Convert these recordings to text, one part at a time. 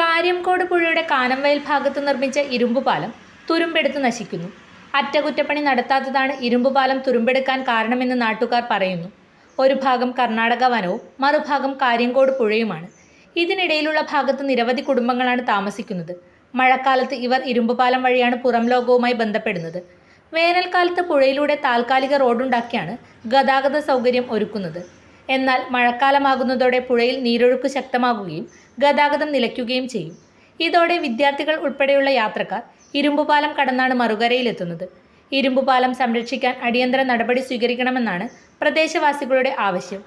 കാര്യംകോട് പുഴയുടെ കാനംവയൽ ഭാഗത്ത് നിർമ്മിച്ച ഇരുമ്പുപാലം തുരുമ്പെടുത്ത് നശിക്കുന്നു. അറ്റകുറ്റപ്പണി നടത്താത്തതാണ് ഇരുമ്പുപാലം തുരുമ്പെടുക്കാൻ കാരണമെന്ന് നാട്ടുകാർ പറയുന്നു. ഒരു ഭാഗം കർണാടക വനവും മറുഭാഗം കാര്യംകോട് പുഴയുമാണ്. ഇതിനിടയിലുള്ള ഭാഗത്ത് നിരവധി കുടുംബങ്ങളാണ് താമസിക്കുന്നത്. മഴക്കാലത്ത് ഇവർ ഇരുമ്പുപാലം വഴിയാണ് പുറം ലോകവുമായി ബന്ധപ്പെടുന്നത്. വേനൽക്കാലത്ത് പുഴയിലൂടെ താൽക്കാലിക റോഡുണ്ടാക്കിയാണ് ഗതാഗത സൗകര്യം ഒരുക്കുന്നത്. എന്നാൽ മഴക്കാലമാകുന്നതോടെ പുഴയിൽ നീരൊഴുക്ക് ശക്തമാകുകയും ഗതാഗതം നിലയ്ക്കുകയും ചെയ്യും. ഇതോടെ വിദ്യാർത്ഥികൾ ഉൾപ്പെടെയുള്ള യാത്രക്കാർ ഇരുമ്പുപാലം കടന്നാണ് മറുകരയിലെത്തുന്നത്. ഇരുമ്പുപാലം സംരക്ഷിക്കാൻ അടിയന്തര നടപടി സ്വീകരിക്കണമെന്നാണ് പ്രദേശവാസികളുടെ ആവശ്യം.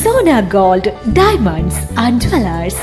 Sona gold diamonds and jewellers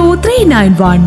three nine one